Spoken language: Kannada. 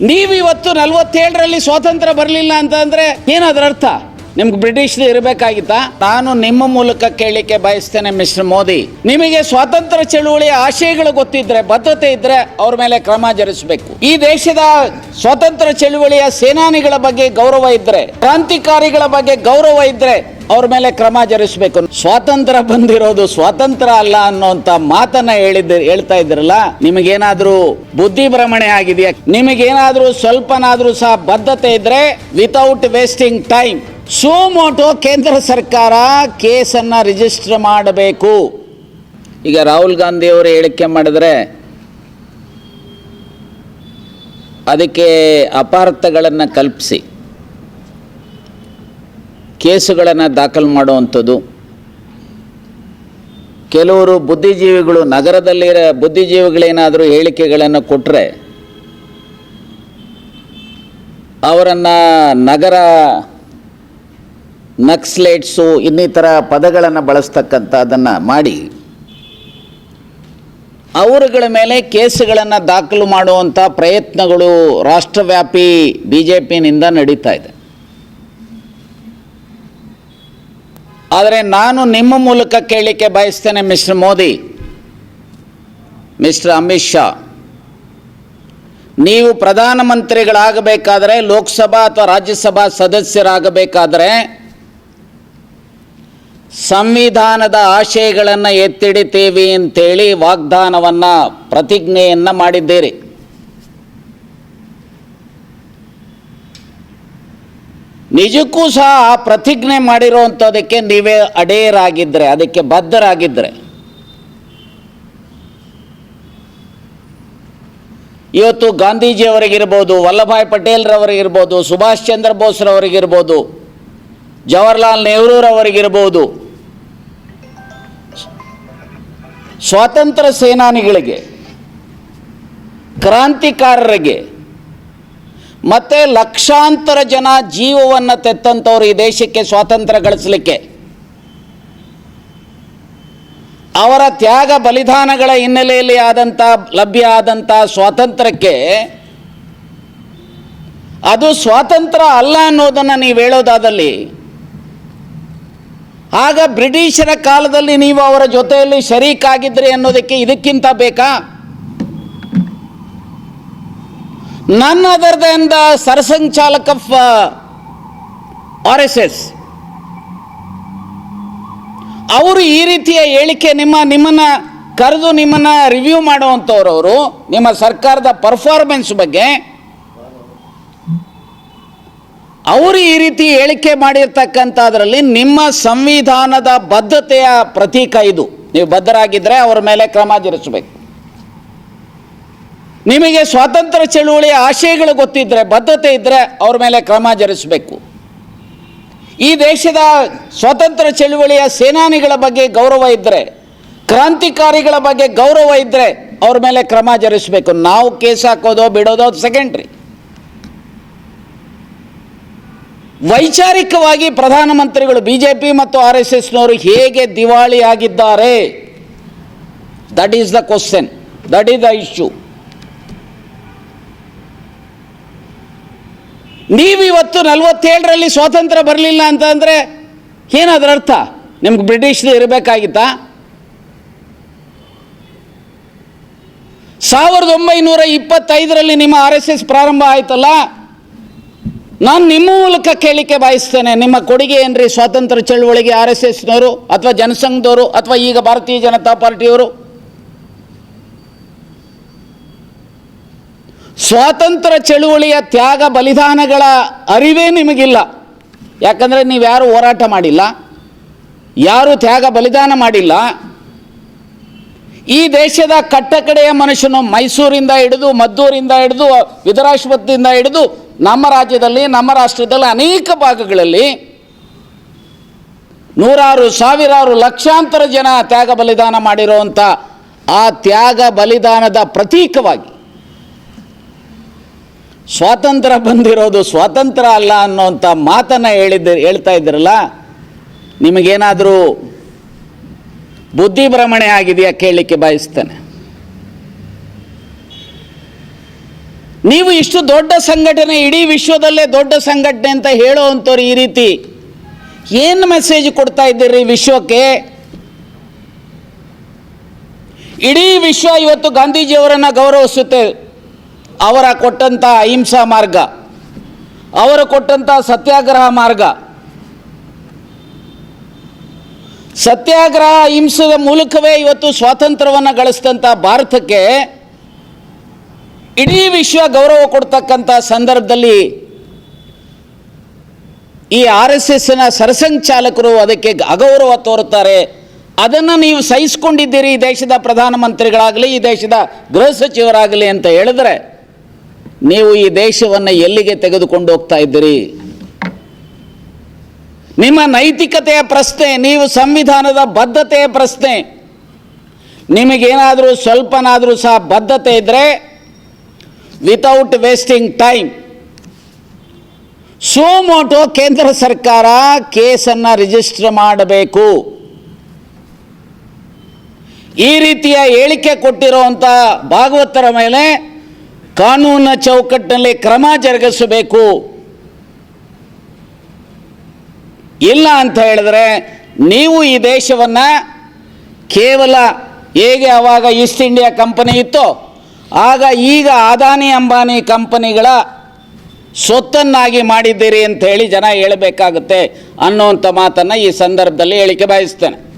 ನೀವು ಇವತ್ತು ನಲ್ವತ್ತೇಳರಲ್ಲಿ ಸ್ವಾತಂತ್ರ್ಯ ಬರಲಿಲ್ಲ ಅಂತಂದ್ರೆ ಏನದ್ರ ಅರ್ಥ? ನಿಮ್ಗೆ ಬ್ರಿಟಿಷ್ ಇರಬೇಕಾಗಿತ್ತಾ? ನಾನು ನಿಮ್ಮ ಮೂಲಕ ಕೇಳಲಿಕ್ಕೆ ಬಯಸ್ತೇನೆ ಮಿಸ್ಟರ್ ಮೋದಿ. ನಿಮಗೆ ಸ್ವಾತಂತ್ರ್ಯ ಚಳುವಳಿಯ ಆಶಯಗಳು ಗೊತ್ತಿದ್ರೆ ಬದ್ಧತೆ ಇದ್ರೆ ಅವ್ರ ಮೇಲೆ ಕ್ರಮ ಜರುಗಿಸಬೇಕು. ಈ ದೇಶದ ಸ್ವಾತಂತ್ರ್ಯ ಚಳುವಳಿಯ ಸೇನಾನಿಗಳ ಬಗ್ಗೆ ಗೌರವ ಇದ್ರೆ, ಕ್ರಾಂತಿಕಾರಿಗಳ ಬಗ್ಗೆ ಗೌರವ ಇದ್ರೆ ಅವ್ರ ಮೇಲೆ ಕ್ರಮ ಜರುಗಿಸಬೇಕು ಸ್ವಾತಂತ್ರ್ಯ ಬಂದಿರೋದು ಸ್ವಾತಂತ್ರ್ಯ ಅಲ್ಲ ಅನ್ನೋಂತ ಮಾತನ್ನ ಹೇಳಿದ್ದ ಹೇಳ್ತಾ ಇದ್ರಲ್ಲ, ನಿಮಗೇನಾದ್ರೂ ಬುದ್ಧಿ ಭ್ರಮಣೆ ಆಗಿದೆಯಾ? ನಿಮಗೇನಾದ್ರೂ ಸ್ವಲ್ಪನಾದ್ರೂ ಸಹ ಬದ್ಧತೆ ಇದ್ರೆ ವಿತೌಟ್ ವೇಸ್ಟಿಂಗ್ ಟೈಮ್ ಸೋಮೋಟೋ ಕೇಂದ್ರ ಸರ್ಕಾರ ಕೇಸನ್ನ ರಿಜಿಸ್ಟರ್ ಮಾಡಬೇಕು. ಈಗ ರಾಹುಲ್ ಗಾಂಧಿ ಅವರು ಹೇಳಿಕೆ ಮಾಡಿದ್ರೆ, ಅದಕ್ಕೆ ಅಪಾರ್ಥಗಳನ್ನು ಕಲ್ಪಿಸಿ. ಕೇಸುಗಳನ್ನು ದಾಖಲು ಮಾಡುವಂಥದ್ದು. ಕೆಲವರು ಬುದ್ಧಿಜೀವಿಗಳು ನಗರದಲ್ಲಿರೋ ಬುದ್ಧಿಜೀವಿಗಳೇನಾದರೂ ಹೇಳಿಕೆಗಳನ್ನು ಕೊಟ್ಟರೆ ಅವರನ್ನು ನಗರ ನಕ್ಸ್ಲೇಟ್ಸು ಇನ್ನಿತರ ಪದಗಳನ್ನು ಬಳಸ್ತಕ್ಕಂಥದ್ದನ್ನು ಮಾಡಿ, ಅವರುಗಳ ಮೇಲೆ ಕೇಸುಗಳನ್ನು ದಾಖಲು ಮಾಡುವಂಥ ಪ್ರಯತ್ನಗಳು ರಾಷ್ಟ್ರವ್ಯಾಪಿ ಬಿ ಜೆ ಪಿನಿಂದ ನಡೀತಾ ಇದೆ. ಆದರೆ ನಾನು ನಿಮ್ಮ ಮೂಲಕ ಕೇಳಲಿಕ್ಕೆ ಬಯಸ್ತೇನೆ, ಮಿಸ್ಟರ್ ಮೋದಿ. ಮಿಸ್ಟರ್ ಅಮಿತ್ ಶಾ, ನೀವು ಪ್ರಧಾನಮಂತ್ರಿಗಳಾಗಬೇಕಾದರೆ, ಲೋಕಸಭಾ ಅಥವಾ ರಾಜ್ಯಸಭಾ ಸದಸ್ಯರಾಗಬೇಕಾದರೆ, ಸಂವಿಧಾನದ ಆಶಯಗಳನ್ನು ಎತ್ತಿಡಿತೀವಿ ಅಂತೇಳಿ ವಾಗ್ದಾನವನ್ನು, ಪ್ರತಿಜ್ಞೆಯನ್ನು ಮಾಡಿದ್ದೀರಿ. ನಿಜಕ್ಕೂ ಸಹ ಆ ಪ್ರತಿಜ್ಞೆ ಮಾಡಿರುವಂಥದ್ದಕ್ಕೆ ನೀವೇ ಅಡೇರಾಗಿದ್ದರೆ ಅದಕ್ಕೆ ಬದ್ಧರಾಗಿದ್ದರೆ ಇವತ್ತು ಗಾಂಧೀಜಿಯವರಿಗಿರ್ಬೋದು, ವಲ್ಲಭಾಯ್ ಪಟೇಲ್ರವರಿಗಿರ್ಬೋದು, ಸುಭಾಷ್ ಚಂದ್ರ ಬೋಸ್ರವರಿಗಿರ್ಬೋದು, ಜವಾಹರ್ಲಾಲ್ ನೆಹರೂರವರಿಗಿರ್ಬೋದು, ಸ್ವಾತಂತ್ರ್ಯ ಸೇನಾನಿಗಳಿಗೆ, ಕ್ರಾಂತಿಕಾರರಿಗೆ ಮತ್ತೆ ಲಕ್ಷಾಂತರ ಜನ ಜೀವವನ್ನು ತೆತ್ತಂಥವ್ರು ಈ ದೇಶಕ್ಕೆ ಸ್ವಾತಂತ್ರ್ಯ ಗಳಿಸಲಿಕ್ಕೆ. ಅವರ ತ್ಯಾಗ ಬಲಿದಾನಗಳ ಹಿನ್ನೆಲೆಯಲ್ಲಿ ಆದಂಥ ಲಭ್ಯ ಆದಂಥ ಸ್ವಾತಂತ್ರ್ಯಕ್ಕೆ ಅದು ಸ್ವಾತಂತ್ರ್ಯ ಅಲ್ಲ ಅನ್ನೋದನ್ನು ನೀವು ಹೇಳೋದಾದಲ್ಲಿ, ಆಗ ಬ್ರಿಟಿಷರ ಕಾಲದಲ್ಲಿ ನೀವು ಅವರ ಜೊತೆಯಲ್ಲಿ ಶರೀಕಾಗಿದ್ರಿ ಅನ್ನೋದಕ್ಕೆ ಇದಕ್ಕಿಂತ ಬೇಕಾ? None other than the Sarsanghchalak of R S S. ಅವರು ಈ ರೀತಿಯ ಹೇಳಿಕೆ ನಿಮ್ಮ, ನಿಮ್ಮನ್ನ ಕರೆದು ನಿಮ್ಮನ್ನ ರಿವ್ಯೂ ಮಾಡುವಂಥವ್ರು ನಿಮ್ಮ ಸರ್ಕಾರದ ಪರ್ಫಾರ್ಮೆನ್ಸ್ ಬಗ್ಗೆ ಅವರು ಈ ರೀತಿ ಹೇಳಿಕೆ ಮಾಡಿರ್ತಕ್ಕಂಥದ್ರಲ್ಲಿ ನಿಮ್ಮ ಸಂವಿಧಾನದ ಬದ್ಧತೆಯ ಪ್ರತೀಕ ಇದು. ನೀವು ಬದ್ಧರಾಗಿದ್ದರೆ ಅವರ ಮೇಲೆ ಕ್ರಮ ಜರುಗಿಸಬೇಕು. ನಿಮಗೆ ಸ್ವಾತಂತ್ರ್ಯ ಚಳುವಳಿಯ ಆಶಯಗಳು ಗೊತ್ತಿದ್ದರೆ ಬದ್ಧತೆ ಇದ್ದರೆ ಅವ್ರ ಮೇಲೆ ಕ್ರಮ ಜರುಗಿಸಬೇಕು ಈ ದೇಶದ ಸ್ವಾತಂತ್ರ್ಯ ಚಳುವಳಿಯ ಸೇನಾನಿಗಳ ಬಗ್ಗೆ ಗೌರವ ಇದ್ದರೆ ಕ್ರಾಂತಿಕಾರಿಗಳ ಬಗ್ಗೆ ಗೌರವ ಇದ್ದರೆ ಅವ್ರ ಮೇಲೆ ಕ್ರಮ ಜರುಗಿಸಬೇಕು ನಾವು ಕೇಸ್ ಹಾಕೋದೋ ಬಿಡೋದೋ ಸೆಕೆಂಡ್ರಿ ವೈಚಾರಿಕವಾಗಿ ಪ್ರಧಾನಮಂತ್ರಿಗಳು ಬಿ ಜೆ ಪಿ ಮತ್ತು ಆರ್ ಎಸ್ ಎಸ್ನವರು ಹೇಗೆ ದಿವಾಳಿ ಆಗಿದ್ದಾರೆ that is the question that is the issue ನೀವಿವತ್ತು ನಲ್ವತ್ತೇಳರಲ್ಲಿ ಸ್ವಾತಂತ್ರ್ಯ ಬರಲಿಲ್ಲ ಅಂತಂದರೆ ಏನದರ ಅರ್ಥ? ನಿಮ್ಗೆ ಬ್ರಿಟಿಷ್ ಇರಬೇಕಾಗಿತ್ತಾ? ಸಾವಿರದ ಒಂಬೈನೂರ ಇಪ್ಪತ್ತೈದರಲ್ಲಿ ನಿಮ್ಮ ಆರ್ ಎಸ್ ಎಸ್ ಪ್ರಾರಂಭ ಆಯ್ತಲ್ಲ? ನಾನು ನಿಮ್ಮ ಮೂಲಕ ಕೇಳಿಕೆ ಬಯಸ್ತೇನೆ. ನಿಮ್ಮ ಕೊಡುಗೆ ಏನ್ರಿ? ಸ್ವಾತಂತ್ರ್ಯ ಚಳುವಳಿಗೆ ಆರ್ ಎಸ್ ಎಸ್ನವರು ಅಥವಾ ಜನಸಂಘದವರು ಅಥವಾ ಈಗ ಭಾರತೀಯ ಜನತಾ ಪಾರ್ಟಿಯವರು? ಸ್ವಾತಂತ್ರ್ಯ ಚಳುವಳಿಯ ತ್ಯಾಗ ಬಲಿದಾನಗಳ ಅರಿವೇ ನಿಮಗಿಲ್ಲ. ಯಾಕಂದರೆ ನೀವ್ಯಾರು ಹೋರಾಟ ಮಾಡಿಲ್ಲ, ಯಾರು ತ್ಯಾಗ ಬಲಿದಾನ ಮಾಡಿಲ್ಲ. ಈ ದೇಶದ ಕಟ್ಟಕಡೆಯ ಮನುಷ್ಯನು ಮೈಸೂರಿಂದ ಹಿಡಿದು, ಮದ್ದೂರಿಂದ ಹಿಡಿದು ವಿಧರಾಶ್ವತ್ದಿಂದ ಹಿಡಿದು, ನಮ್ಮ ರಾಜ್ಯದಲ್ಲಿ, ನಮ್ಮ ರಾಷ್ಟ್ರದಲ್ಲಿ ಅನೇಕ ಭಾಗಗಳಲ್ಲಿ ನೂರಾರು, ಸಾವಿರಾರು ಲಕ್ಷಾಂತರ ಜನ ತ್ಯಾಗ ಬಲಿದಾನ ಮಾಡಿರುವಂಥ ಆ ತ್ಯಾಗ ಬಲಿದಾನದ ಪ್ರತೀಕವಾಗಿ ಸ್ವಾತಂತ್ರ್ಯ ಬಂದಿರೋದು ಸ್ವಾತಂತ್ರ್ಯ ಅಲ್ಲ ಅನ್ನೋಂಥ ಮಾತನ್ನು ಹೇಳಿದ್ದ, ಹೇಳ್ತಾ ಇದ್ರಲ್ಲ, ನಿಮಗೇನಾದರೂ ಬುದ್ಧಿ ಭ್ರಮಣೆ ಆಗಿದೆಯಾ ಕೇಳಲಿಕ್ಕೆ ಬಯಸ್ತೇನೆ. ನೀವು ಇಷ್ಟು ದೊಡ್ಡ ಸಂಘಟನೆ, ಇಡೀ ವಿಶ್ವದಲ್ಲೇ ದೊಡ್ಡ ಸಂಘಟನೆ ಅಂತ ಹೇಳುವಂಥವ್ರು ಈ ರೀತಿ ಏನು ಮೆಸೇಜ್ ಕೊಡ್ತಾ ಇದ್ದೀರಿ ವಿಶ್ವಕ್ಕೆ? ಇಡೀ ವಿಶ್ವ ಇವತ್ತು ಗಾಂಧೀಜಿಯವರನ್ನು ಗೌರವಿಸುತ್ತೆ. ಅವರ ಕೊಟ್ಟಂಥ ಅಹಿಂಸಾ ಮಾರ್ಗ, ಅವರು ಕೊಟ್ಟಂಥ ಸತ್ಯಾಗ್ರಹ ಮಾರ್ಗ. ಸತ್ಯಾಗ್ರಹ ಅಹಿಂಸದ ಮೂಲಕವೇ ಇವತ್ತು ಸ್ವಾತಂತ್ರ್ಯವನ್ನು ಗಳಿಸಿದಂಥ ಭಾರತಕ್ಕೆ ಇಡೀ ವಿಶ್ವ ಗೌರವ ಕೊಡ್ತಕ್ಕಂಥ ಸಂದರ್ಭದಲ್ಲಿ ಈ ಆರ್ ಎಸ್ ಎಸ್ನ ಸರಸಂಚಾಲಕರು ಅದಕ್ಕೆ ಅಗೌರವ ತೋರುತ್ತಾರೆ. ಅದನ್ನು ನೀವು ಸಹಿಸ್ಕೊಂಡಿದ್ದೀರಿ ಈ ದೇಶದ ಪ್ರಧಾನಮಂತ್ರಿಗಳಾಗಲಿ, ಈ ದೇಶದ ಗೃಹ ಸಚಿವರಾಗಲಿ ಅಂತ ಹೇಳಿದ್ರೆ ನೀವು ಈ ದೇಶವನ್ನು ಎಲ್ಲಿಗೆ ತೆಗೆದುಕೊಂಡು ಹೋಗ್ತಾ ಇದ್ದೀರಿ? ನಿಮ್ಮ ನೈತಿಕತೆಯ ಪ್ರಶ್ನೆ, ನೀವು ಸಂವಿಧಾನದ ಬದ್ಧತೆಯ ಪ್ರಶ್ನೆ. ನಿಮಗೇನಾದರೂ ಸ್ವಲ್ಪನಾದರೂ ಸಹ ಬದ್ಧತೆ ಇದ್ದರೆ ವಿತೌಟ್ ವೇಸ್ಟಿಂಗ್ ಟೈಮ್ ಸೋಮೋಟೋ ಕೇಂದ್ರ ಸರ್ಕಾರ ಕೇಸನ್ನು ರಿಜಿಸ್ಟರ್ ಮಾಡಬೇಕು. ಈ ರೀತಿಯ ಹೇಳಿಕೆ ಕೊಟ್ಟಿರುವಂಥ ಭಾಗವತರ ಮೇಲೆ ಕಾನೂನಿನ ಚೌಕಟ್ಟಿನಲ್ಲಿ ಕ್ರಮ ಜರುಗಿಸಬೇಕು. ಇಲ್ಲ ಅಂತ ಹೇಳಿದ್ರೆ ನೀವು ಈ ದೇಶವನ್ನು ಕೇವಲ ಹೇಗೆ ಆವಾಗ ಈಸ್ಟ್ ಇಂಡಿಯಾ ಕಂಪನಿ ಇತ್ತೋ, ಆಗ ಈಗ ಅದಾನಿ ಅಂಬಾನಿ ಕಂಪನಿಗಳ ಸೊತ್ತನ್ನಾಗಿ ಮಾಡಿದ್ದೀರಿ ಅಂತ ಹೇಳಿ ಜನ ಹೇಳಬೇಕಾಗುತ್ತೆ ಅನ್ನೋವಂಥ ಮಾತನ್ನು ಈ ಸಂದರ್ಭದಲ್ಲಿ ಹೇಳಿಕೆ ಬಯಸ್ತೇನೆ.